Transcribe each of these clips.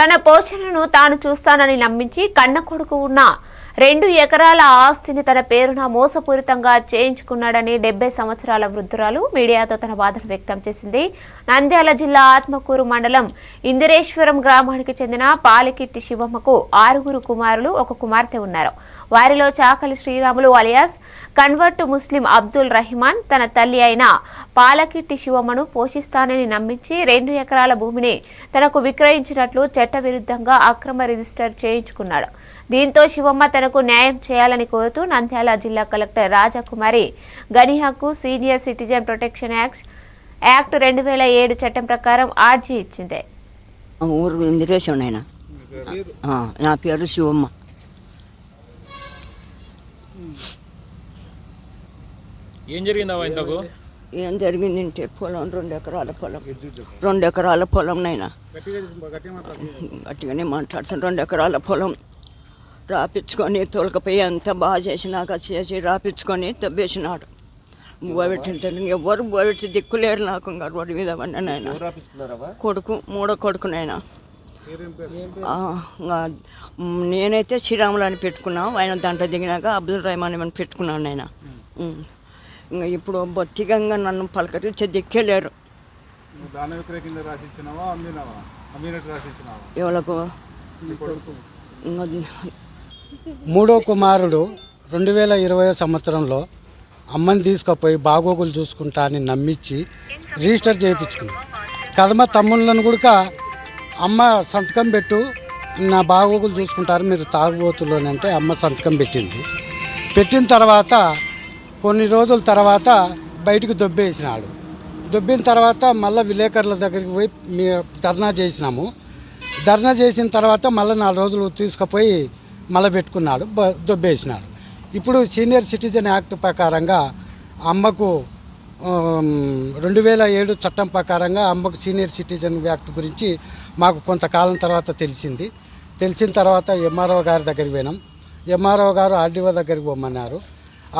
తన పోషణను తాను చూస్తానని నమ్మించి కన్న కొడుకు ఉన్న రెండు ఎకరాల ఆస్తిని తన పేరున మోసపూరితంగా చేయించుకున్నాడని డెబ్బై సంవత్సరాల వృద్ధురాలు మీడియాతో తన బాధను వ్యక్తం చేసింది. నంద్యాల జిల్లా ఆత్మకూరు మండలం ఇందిరేశ్వరం గ్రామానికి చెందిన పాలికిత్తి శివమ్మకు ఆరుగురు కుమారులు ఒక కుమార్తె ఉన్నారు. వారిలో Chakali Sriramulu alias convert Muslim Abdul Rahiman తన తల్లి అయిన పాలకిట్టి శివమ్మను పోషిస్తానని నమ్మించి రెండు ఎకరాల భూమిని తనకు విక్రయించినట్లు చట్టవిరుద్ధంగా అక్రమ రిజిస్టర్ చేయించుకున్నాడు. దీంతో శివమ్మ తనకు న్యాయం చేయాలని కోరుతూ నంద్యాల జిల్లా collector Rajakumari గనిహకు senior citizen protection act act రెండు వేల ఏడు చట్టం ప్రకారం ఆర్జీ ఇచ్చింది. ఆ ఊరు ఇందిరేశం నా పేరు శివమ్మ. ఏం జరిగిందవ్వ ఇంతకు? ఏం జరిగిందంటే పొలం రెండు ఎకరాల పొలం. రెండు ఎకరాల పొలం నైనా. గట్టిగానే మాట్లాడుతాను రెండు ఎకరాల పొలం రాపించుకొని తోలకపోయి అంత బాగా చేసినాక చేసి రాపించుకొని తవ్వేసినాడు. బోబెట్టిన ఎవరు బోబెట్టి దిక్కులేరు నాకు ఇంకా రోడ్డు మీద పడిన నాయన. కొడుకు మూడో కొడుకు నాయన. నేనైతే శ్రీరాములు అని పెట్టుకున్నాం ఆయన దాంట్లో దిగినాక అబ్దుల్ రహమాన్ అని పెట్టుకున్నాను నేను ఇప్పుడు బొత్తిగంగా నన్ను పలకరించి దిక్కేలేరు ఇంకా మూడో కుమారుడు రెండు వేల ఇరవై సంవత్సరంలో అమ్మని తీసుకుపోయి బాగోగులు చూసుకుంటా అని నమ్మించి రిజిస్టర్ చేయించుకున్నాడు కదమ తమ్ముళ్ళను కూడా అమ్మ సంతకం పెట్టు నా బాగోగులు చూసుకుంటారు మీరు తాగుబోతులు అంటే అమ్మ సంతకం పెట్టింది. పెట్టిన తర్వాత కొన్ని రోజుల తర్వాత బయటకు దొబ్బేసినాడు. దొబ్బిన తర్వాత మళ్ళీ విలేకరుల దగ్గరికి పోయి మీ ధర్నా చేసినాము. ధర్నా చేసిన తర్వాత మళ్ళీ నాలుగు రోజులు తీసుకుపోయి మళ్ళీ పెట్టుకున్నాడు దొబ్బేసినాడు. ఇప్పుడు సీనియర్ సిటిజన్ యాక్ట్ ప్రకారంగా అమ్మకు రెండు వేల ఏడు చట్టం ప్రకారంగా అమ్మకు సీనియర్ సిటిజన్ యాక్ట్ గురించి మాకు కొంతకాలం తర్వాత తెలిసింది. తెలిసిన తర్వాత ఎంఆర్ఓ గారి దగ్గరికి పోయినాం. ఎంఆర్ఓ గారు ఆర్డీఓ దగ్గరికి పోమన్నారు.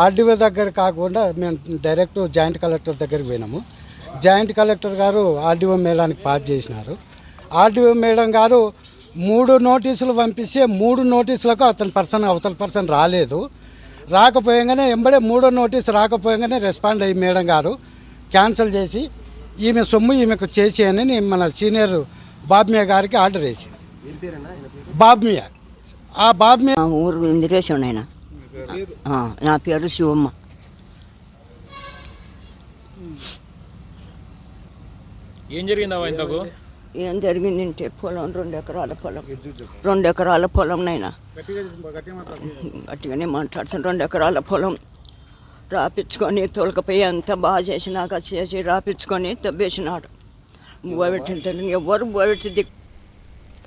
ఆర్డీఓ దగ్గర కాకుండా మేము డైరెక్ట్ జాయింట్ కలెక్టర్ దగ్గరికి పోయినాము. జాయింట్ కలెక్టర్ గారు ఆర్డీఓ మేడానికి పాస్ చేసినారు. ఆర్డీఓ మేడం గారు మూడు నోటీసులు పంపిస్తే మూడు నోటీసులకు అతని పర్సన్ అవతల పర్సన్ రాలేదు. రాకపోయంగానే ఎంబడే మూడో నోటీస్ రాకపోయంగానే రెస్పాండ్ అయ్యి మేడం గారు క్యాన్సిల్ చేసి ఈమె సొమ్ము ఈమెకు చేసి అని మన సీనియర్ బాబ్మియా గారికి ఆర్డర్ వేసింది. బాబ్మియా. ఆ బాబ్మియా ఊరు ఇందిరేషన్ అయినా. నా పేరు శివమ్మ. ఏం జరిగిందవ్వ ఇంతకు? ఏం జరిగిందంటే పొలం రెండు ఎకరాల పొలం. రెండు ఎకరాల పొలం నైనా. గట్టిగానే మాట్లాడుతాను. రెండు ఎకరాల పొలం రాపించుకొని తోలకపోయి అంత బాగా చేసినాక చేసి రాపించుకొని తవ్వేసినాడు. బోబెట్టిన ఎవరు బోబెట్టి దిక్కు